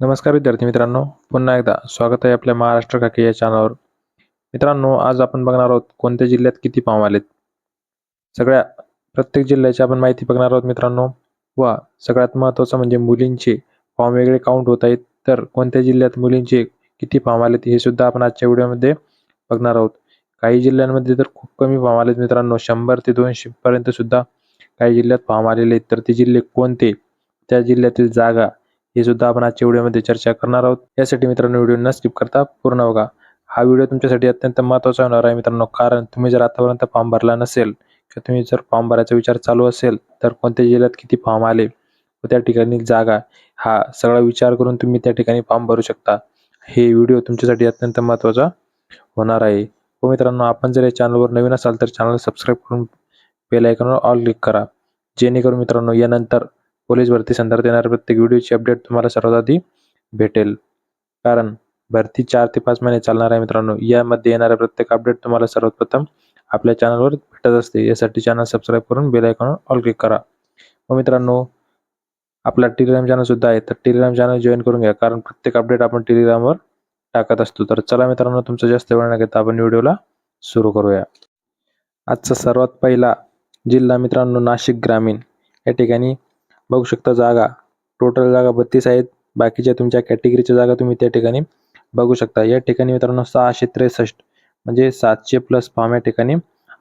नमस्कार विद्यार्थी मित्रांनो पुन्हा एकदा स्वागत आहे आपल्या महाराष्ट्र खाके या चॅनलवर मित्रांनो आज आपण बघणार आहोत कोणत्या जिल्ह्यात किती फॉर्म आलेत. सगळ्या प्रत्येक जिल्ह्याची आपण माहिती बघणार आहोत मित्रांनो. व सगळ्यात महत्त्वाचं म्हणजे मुलींचे फॉर्म वेगळे काउंट होत आहेत. तर कोणत्या जिल्ह्यात मुलींचे किती फॉर्म आलेत हे सुद्धा आपण आजच्या व्हिडिओमध्ये बघणार आहोत. काही जिल्ह्यांमध्ये तर खूप कमी फॉर्म आलेत मित्रांनो शंभर ते दोनशे पर्यंत सुद्धा काही जिल्ह्यात फॉर्म आलेले आहेत. तर ते जिल्हे कोणते? त्या जिल्ह्यातील जागा हे सुद्धा आपण आजच्या व्हिडिओमध्ये चर्चा करणार आहोत. यासाठी मित्रांनो व्हिडिओ न स्किप करता पूर्ण बघा. हा व्हिडिओ तुमच्यासाठी अत्यंत महत्त्वाचा होणार आहे मित्रांनो कारण तुम्ही जर आतापर्यंत फॉर्म भरला नसेल किंवा तुम्ही जर फॉर्म भरायचा विचार चालू असेल तर कोणत्या जिल्ह्यात किती फॉर्म आले व त्या ठिकाणी जागा हा सगळा विचार करून तुम्ही त्या ठिकाणी फॉर्म भरू शकता. हे व्हिडिओ तुमच्यासाठी अत्यंत महत्त्वाचा होणार आहे. व मित्रांनो आपण जर या चॅनलवर नवीन असाल तर चॅनल सबस्क्राईब करून बेल आयकॉनवर ऑल क्लिक करा. जेणेकरून मित्रांनो यानंतर पोलीस भरती संदर्भात येणाऱ्या प्रत्येक व्हिडिओची अपडेट तुम्हाला सर्वात आधी भेटेल. कारण भरती चार ते पाच महिने चालणार आहे मित्रांनो. यामध्ये येणाऱ्या प्रत्येक अपडेट तुम्हाला सर्वप्रथम आपल्या चॅनलवर भेटत असते. यासाठी चॅनल सबस्क्राईब करून बेल आयकॉनवर ऑल क्लिक करा. व मित्रांनो आपला टेलिग्राम चॅनल सुद्धा आहे. तर टेलिग्राम चॅनल जॉईन करून घ्या. कारण प्रत्येक अपडेट आपण टेलिग्रामवर टाकत असतो. तर चला मित्रांनो तुमचं जास्त वेळ न घेता आपण व्हिडिओला सुरू करूया. आजचा सर्वात पहिला जिल्हा मित्रांनो नाशिक ग्रामीण. या ठिकाणी बघू शकता जागा. टोटल जागा बत्तीस आहेत. बाकीच्या तुमच्या कॅटेगरीच्या जागा तुम्ही त्या ठिकाणी बघू शकता. या ठिकाणी मित्रांनो सहाशे त्रेसष्ट म्हणजे सातशे प्लस फॉर्म या ठिकाणी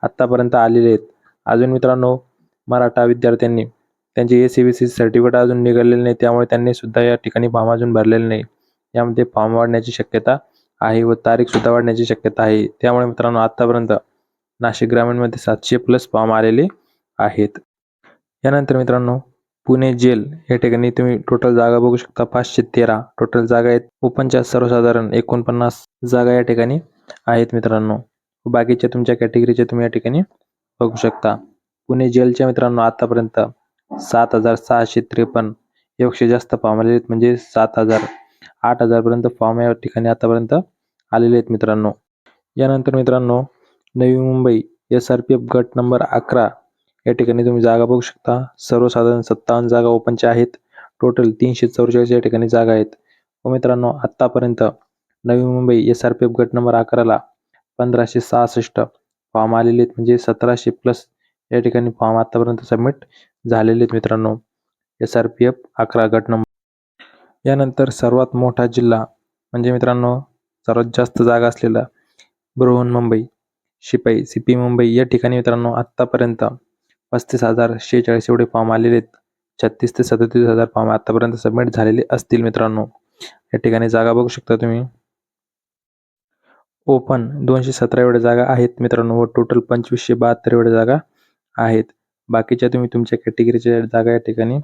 आत्तापर्यंत आलेले आहेत. अजून मित्रांनो मराठा विद्यार्थ्यांनी त्यांचे A C B C certificate अजून निघालेले नाही. त्यामुळे त्यांनी सुद्धा या ठिकाणी फॉर्म अजून भरलेले नाही. यामध्ये फॉर्म वाढण्याची शक्यता आहे व तारीख सुद्धा वाढण्याची शक्यता आहे. त्यामुळे मित्रांनो आत्तापर्यंत नाशिक ग्रामीणमध्ये सातशे प्लस फॉर्म आलेले आहेत. यानंतर मित्रांनो पुणे जेल या ठिकाणी तुम्ही टोटल जागा बघू शकता. पाचशे तेरा. टोटल जागा आहेत. ओपनच्या सर्वसाधारण एकोणपन्नास जागा या ठिकाणी आहेत मित्रांनो. बाकीच्या तुमच्या कॅटेगरीच्या तुम्ही या ठिकाणी बघू शकता. पुणे जेलच्या मित्रांनो आतापर्यंत सात हजार सहाशे त्रेपन्न यापेक्षा जास्त फॉर्म आलेले आहेत. म्हणजे सात हजार आठ हजारपर्यंत फॉर्म या ठिकाणी आतापर्यंत आलेले आहेत मित्रांनो. यानंतर मित्रांनो Navi Mumbai S R P F गट नंबर अकरा या ठिकाणी तुम्ही जागा बघू शकता. सर्वसाधारण सत्तावन्न जागा ओपनच्या आहेत. टोटल तीनशे चौवेचाळीस या ठिकाणी जागा आहेत. व मित्रांनो आत्तापर्यंत Navi Mumbai S R P F गट नंबर अकराला पंधराशे सहासष्ट फॉर्म आलेले आहेत. म्हणजे सतराशे प्लस या ठिकाणी फॉर्म आत्तापर्यंत सबमिट झालेले आहेत मित्रांनो. एस आर पी एफ अकरा गट नंबर यानंतर सर्वात मोठा जिल्हा म्हणजे मित्रांनो सर्वात जास्त जागा असलेला बृहन्मुंबई शिपाई सी पी मुंबई या ठिकाणी मित्रांनो आत्तापर्यंत पस्तीस हजार शेहेचाळीस एवढे फॉर्म आलेले आहेत. छत्तीस ते सदतीस हजार फॉर्म आतापर्यंत सबमिट झालेले असतील मित्रांनो. या ठिकाणी जागा बघू शकता तुम्ही. ओपन दोनशे सतरा एवढ्या जागा आहेत मित्रांनो व टोटल पंचवीसशे बहात्तर एवढ्या जागा आहेत. बाकीच्या तुम्ही तुमच्या कॅटेगरीच्या जागा या ठिकाणी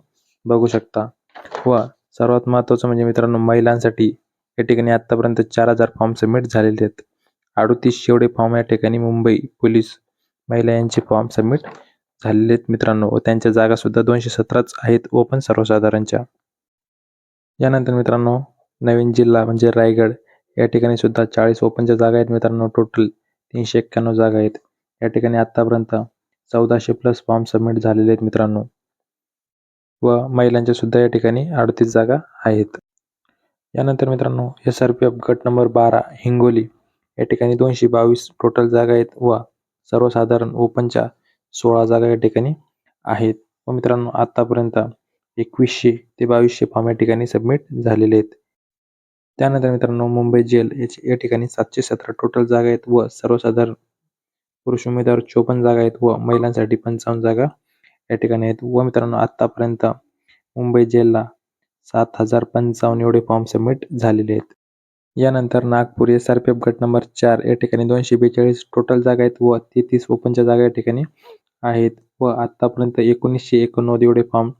बघू शकता. व सर्वात महत्त्वाचं म्हणजे मित्रांनो महिलांसाठी या ठिकाणी आत्तापर्यंत चार हजार फॉर्म सबमिट झालेले आहेत. अडतीसशे एवढे फॉर्म या ठिकाणी मुंबई पोलीस महिला यांचे फॉर्म सबमिट झालेले आहेत मित्रांनो. व त्यांच्या जागा सुद्धा दोनशे सतराच आहेत ओपन सर्वसाधारणच्या. यानंतर मित्रांनो नवीन जिल्हा म्हणजे रायगड. या ठिकाणी सुद्धा चाळीस ओपनच्या जागा आहेत मित्रांनो. टोटल तीनशे एक्क्याण्णव जागा आहेत. या ठिकाणी आत्तापर्यंत चौदाशे प्लस फॉर्म सबमिट झालेले आहेत मित्रांनो. व महिलांच्या सुद्धा या ठिकाणी अडतीस जागा आहेत. यानंतर मित्रांनो एस आर पी एफ गट नंबर बारा हिंगोली. या ठिकाणी दोनशे बावीस टोटल जागा आहेत व सर्वसाधारण ओपनच्या सोळा जागा या ठिकाणी आहेत. व मित्रांनो आत्तापर्यंत एकवीसशे ते बावीसशे फॉर्म या ठिकाणी सबमिट झालेले आहेत. त्यानंतर मित्रांनो मुंबई जेल या ठिकाणी सातशे सतरा टोटल जागा आहेत व सर्वसाधारण पुरुष उमेदवार चोपन्न जागा आहेत व महिलांसाठी पंचावन्न जागा या ठिकाणी आहेत. व मित्रांनो आत्तापर्यंत मुंबई जेलला सात हजार पंचावन्न एवढे फॉर्म सबमिट झालेले आहेत. यानंतर Nagpur S R P F गट नंबर चार या ठिकाणी दोनशे बेचाळीस टोटल जागा आहेत व तेहतीस ओपनच्या जागा या ठिकाणी आहेत. व आत्तापर्यंत एकोणीसशे एकोणनव्वद एवढे form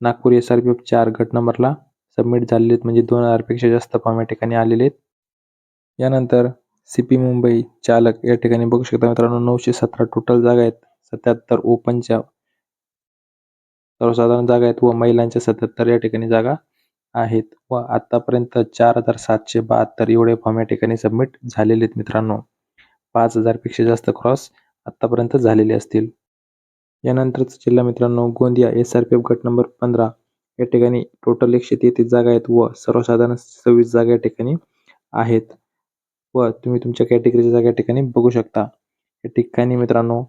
Nagpur S R P F चार गट नंबरला सबमिट झालेले आहेत. म्हणजे दोन हजारपेक्षा जास्त फॉर्म या ठिकाणी आलेले आहेत. यानंतर सी पी मुंबई चालक या ठिकाणी बघू शकता मित्रांनो नऊशे सतरा टोटल जागा आहेत. सत्याहत्तर ओपनच्या सर्वसाधारण जागा आहेत व महिलांच्या सत्याहत्तर या ठिकाणी जागा आहेत व आतापर्यंत चार हजार सातशे बहात्तर एवढे फॉर्म या ठिकाणी सबमिट झालेले आहेत मित्रांनो. पाच हजारपेक्षा जास्त क्रॉस आत्तापर्यंत झालेले असतील. यानंतरच जिल्हा मित्रांनो Gondia S R P F गट नंबर पंधरा या ठिकाणी टोटल एकशे तेहतीस जागा आहेत व सर्वसाधारण सव्वीस जागा या ठिकाणी आहेत. व तुम्ही तुमच्या कॅटेगरीच्या जागा या ठिकाणी बघू शकता. या ठिकाणी मित्रांनो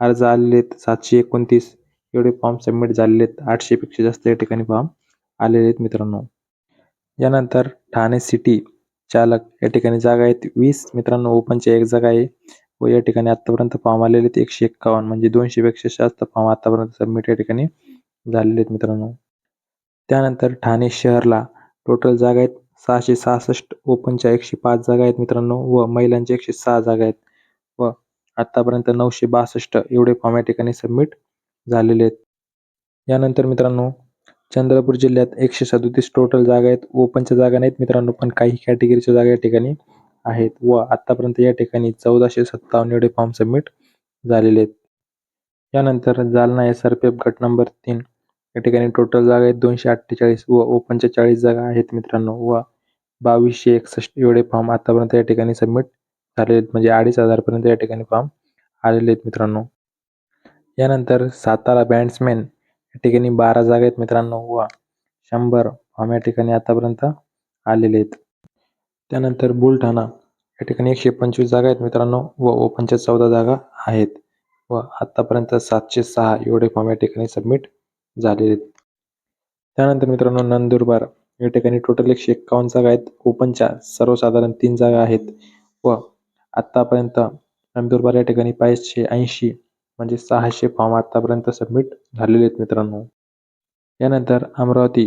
अर्ज आलेले आहेत सातशे एकोणतीस. एवढे फॉर्म सबमिट झालेले आहेत. आठशेपेक्षा जास्त या ठिकाणी फॉर्म आलेले आहेत मित्रांनो. यानंतर ठाणे सिटी चालक या ठिकाणी जागा आहेत. वीस मित्रांनो ओपनच्या एक जागा आहे व या ठिकाणी आतापर्यंत फॉर्म आलेले आहेत एकशे एक्कावन्न. म्हणजे दोनशे पेक्षा जास्त फॉर्म आतापर्यंत सबमिट या ठिकाणी झालेले आहेत मित्रांनो. त्यानंतर ठाणे शहरला टोटल जागा आहेत सहाशे सहासष्ट. ओपनच्या एकशे पाच जागा आहेत मित्रांनो व महिलांच्या एकशे सहा जागा आहेत व आतापर्यंत नऊशे बासष्ट एवढे फॉर्म या ठिकाणी सबमिट झालेले आहेत. यानंतर मित्रांनो चंद्रपूर जिल्ह्यात एकशे सदोतीस टोटल जागा आहेत. ओपनच्या जागा नाहीत मित्रांनो पण काही कॅटेगरीच्या जागा या ठिकाणी आहेत व आतापर्यंत या ठिकाणी चौदाशे सत्तावन्न एवढे फॉर्म सबमिट झालेले आहेत. यानंतर Jalna S R P F गट नंबर तीन या ठिकाणी टोटल जागा आहेत. दोनशे अठ्ठेचाळीस व ओपनच्या चाळीस जागा आहेत मित्रांनो व बावीसशे एकसष्ट एवढे फॉर्म आतापर्यंत या ठिकाणी सबमिट झालेले आहेत. म्हणजे अडीच हजारपर्यंत या ठिकाणी फॉर्म आलेले आहेत मित्रांनो. यानंतर सातारा बॅट्समॅन या ठिकाणी बारा जागा आहेत मित्रांनो. व शंभर फॉर्म या ठिकाणी आतापर्यंत आलेले आहेत. त्यानंतर बुलढाणा या ठिकाणी एकशे पंचवीस जागा आहेत मित्रांनो. व ओपनच्या चौदा जागा आहेत. व आतापर्यंत सातशे सहा एवढे फॉर्म या ठिकाणी सबमिट झालेले आहेत. त्यानंतर मित्रांनो नंदुरबार या ठिकाणी टोटल एकशे एक्कावन्न जागा आहेत. ओपनच्या सर्वसाधारण तीन जागा आहेत. व आत्तापर्यंत नंदुरबार या ठिकाणी पाचशे ऐंशी म्हणजे सहाशे फॉर्म आत्तापर्यंत सबमिट झालेले आहेत मित्रांनो. यानंतर अमरावती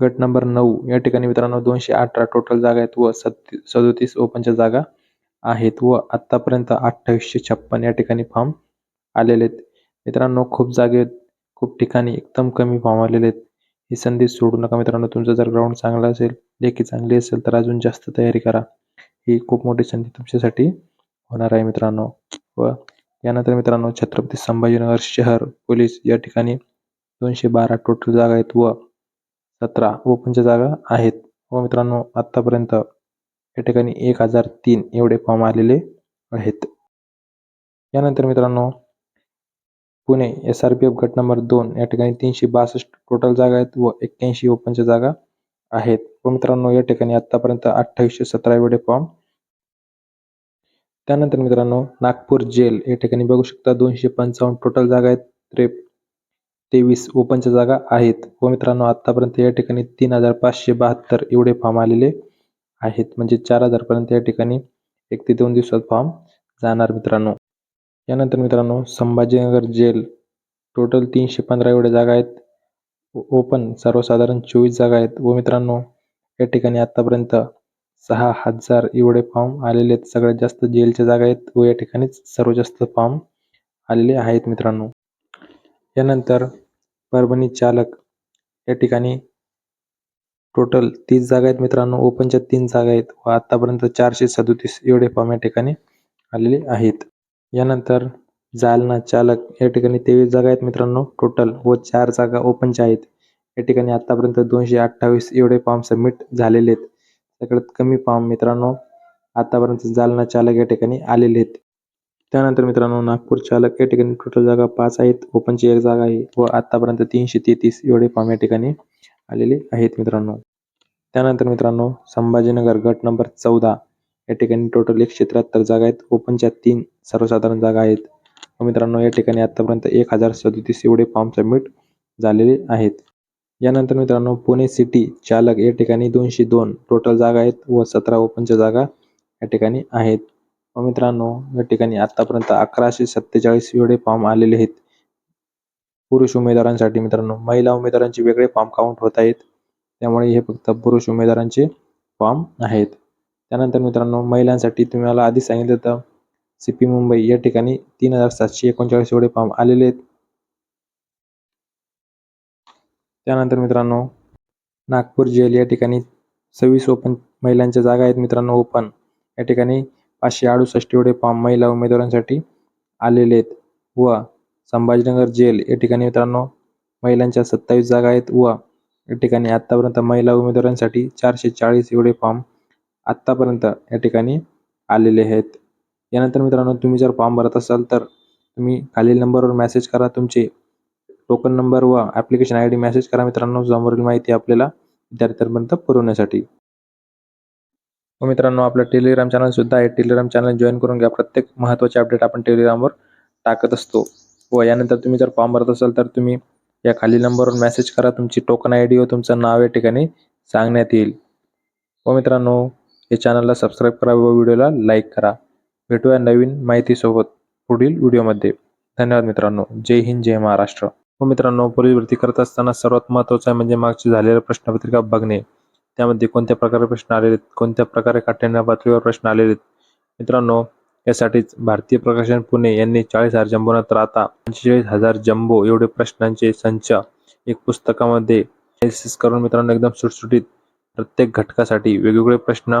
गट नंबर नऊ. या ठिकाणी मित्रांनो दोनशे अठरा टोटल जागा आहेत व सत्ती सदोतीस ओपनच्या जागा आहेत व आत्तापर्यंत अठ्ठावीसशे छप्पन या ठिकाणी फॉर्म आलेले आहेत. मित्रांनो खूप जागेत खूप ठिकाणी एकदम कमी फॉर्म आलेले आहेत. ही संधी सोडू नका मित्रांनो. तुमचं जर ग्राउंड चांगलं असेल लेखी चांगली असेल तर अजून जास्त तयारी करा. ही खूप मोठी संधी तुमच्यासाठी होणार आहे मित्रांनो. व यानंतर मित्रांनो छत्रपती संभाजीनगर शहर पोलीस या ठिकाणी दोनशे बारा टोटल जागा आहेत व सतरा ओपनच्या जागा आहेत. व मित्रांनो आत्तापर्यंत या ठिकाणी एक हजार तीन एवढे फॉर्म आलेले आहेत. यानंतर मित्रांनो Pune S R P F गट नंबर दोन या ठिकाणी तीनशे बासष्ट टोटल जागा आहेत व एक्क्याऐंशी ओपनच्या जागा आहेत. व मित्रांनो या ठिकाणी आतापर्यंत अठ्ठावीसशे सतरा एवढे फॉर्म त्यानंतर मित्रांनो नागपूर जेल या ठिकाणी बघू शकता दोनशे पंचावन्न टोटल जागा आहेत. त्रे तेवीस ओपनच्या जागा आहेत. व मित्रांनो आतापर्यंत या ठिकाणी तीन हजार पाचशे बहात्तर एवढे फॉर्म आलेले आहेत. म्हणजे चार हजारपर्यंत या ठिकाणी एक ते दोन दिवसात फॉर्म जाणार मित्रांनो. यानंतर मित्रांनो संभाजीनगर जेल टोटल तीनशे पंधरा एवढ्या जागा आहेत. ओपन सर्वसाधारण चोवीस जागा आहेत. व मित्रांनो या ठिकाणी आतापर्यंत सहा हजार एवढे फॉर्म आलेले आहेत. सगळ्यात जास्त जेलच्या जागा आहेत. व या ठिकाणीच सर्व जास्त फॉर्म आलेले आहेत मित्रांनो. यानंतर परभणी चालक या ठिकाणी टोटल तीस जागा आहेत मित्रांनो. ओपनच्या तीन जागा आहेत. व आतापर्यंत चारशे सदोतीस एवढे फॉर्म या ठिकाणी आलेले आहेत. यानंतर जालना चालक या ठिकाणी तेवीस जागा आहेत मित्रांनो. टोटल व चार जागा ओपनच्या आहेत. या ठिकाणी आतापर्यंत दोनशे अठ्ठावीस एवढे फॉर्म सबमिट झालेले आहेत. सगळ्यात कमी पाहून मित्रांनो आतापर्यंत जालना चालक या ठिकाणी आलेले आहेत. त्यानंतर मित्रांनो नागपूर चालक या ठिकाणी टोटल जागा पाच आहेत. ओपनची एक जागा आहे व आतापर्यंत तीनशे तेहतीस एवढे पाम या ठिकाणी आलेले आहेत मित्रांनो. त्यानंतर मित्रांनो संभाजीनगर गट नंबर चौदा या ठिकाणी टोटल एकशे त्र्याहत्तर जागा आहेत. ओपनच्या तीन सर्वसाधारण जागा आहेत. व मित्रांनो या ठिकाणी आतापर्यंत एक हजार सदोतीस एवढे फॉर्म सबमिट झालेले आहेत. यानंतर मित्रांनो पुणे सिटी चालक या ठिकाणी दोनशे दोन टोटल जागा आहेत व सतरा ओपनच्या जागा या ठिकाणी आहेत. व मित्रांनो या ठिकाणी आतापर्यंत अकराशे सत्तेचाळीस एवढे फॉर्म आलेले आहेत. पुरुष उमेदवारांसाठी मित्रांनो महिला उमेदवारांचे वेगळे फॉर्म काउंट होत आहेत. त्यामुळे हे फक्त पुरुष उमेदवारांचे फॉर्म आहेत. त्यानंतर मित्रांनो महिलांसाठी तुम्हाला आधी सांगितलं होतं सी पी मुंबई या ठिकाणी तीन हजार सातशे एकोणचाळीस एवढे फॉर्म आलेले आहेत. त्यानंतर मित्रांनो नागपूर जेल या ठिकाणी सव्वीस ओपन महिलांच्या जागा आहेत मित्रांनो. ओपन. या ठिकाणी पाचशे अडुसष्ट एवढे फॉर्म महिला उमेदवारांसाठी आलेले आहेत. व संभाजीनगर जेल या ठिकाणी मित्रांनो महिलांच्या सत्तावीस जागा आहेत. व या ठिकाणी आत्तापर्यंत महिला उमेदवारांसाठी चारशे चाळीस एवढे फॉर्म आत्तापर्यंत या ठिकाणी आलेले आहेत. यानंतर मित्रांनो तुम्ही जर फॉर्म भरत असाल तर तुम्ही खालील नंबरवर मेसेज करा. तुमचे टोकन नंबर व ॲप्लिकेशन आय डी मेसेज करा मित्रांनो. समोरील माहिती आपल्याला विद्यार्थ्यांपर्यंत पुरवण्यासाठी. व मित्रांनो आपलं टेलिग्राम चॅनल सुद्धा आहे. टेलिग्राम चॅनल जॉईन करून घ्या. प्रत्येक महत्त्वाचे अपडेट आपण टेलिग्रामवर टाकत असतो. व यानंतर तुम्ही जर फॉर्म भरत असाल तर तुम्ही या खाली नंबरवर मेसेज करा. तुमची टोकन आय डी व तुमचं नाव या ठिकाणी सांगण्यात येईल. व मित्रांनो या चॅनलला सबस्क्राईब करा व व्हिडिओला लाईक करा. भेटूया नवीन माहितीसोबत पुढील व्हिडिओमध्ये धन्यवाद मित्रांनो. जय हिंद जय महाराष्ट्र. हो मित्रांनो पोलीस भरती करत असताना सर्वात महत्त्वाचं आहे म्हणजे मागची झालेल्या प्रश्नपत्रिका बघणे. त्यामध्ये कोणत्या प्रकारे प्रश्न आलेले आहेत? कोणत्या प्रकारे काठिण्य पातळीवर प्रश्न आलेले आहेत? मित्रांनो यासाठीच भारतीय प्रकाशन पुणे यांनी चाळीस हजार जम्बो राहता आता पंचेचाळीस हजार जम्बो एवढे प्रश्नांचे संच एक पुस्तकामध्ये करून मित्रांनो एकदम सुटसुटीत प्रत्येक घटकासाठी वेगवेगळे प्रश्न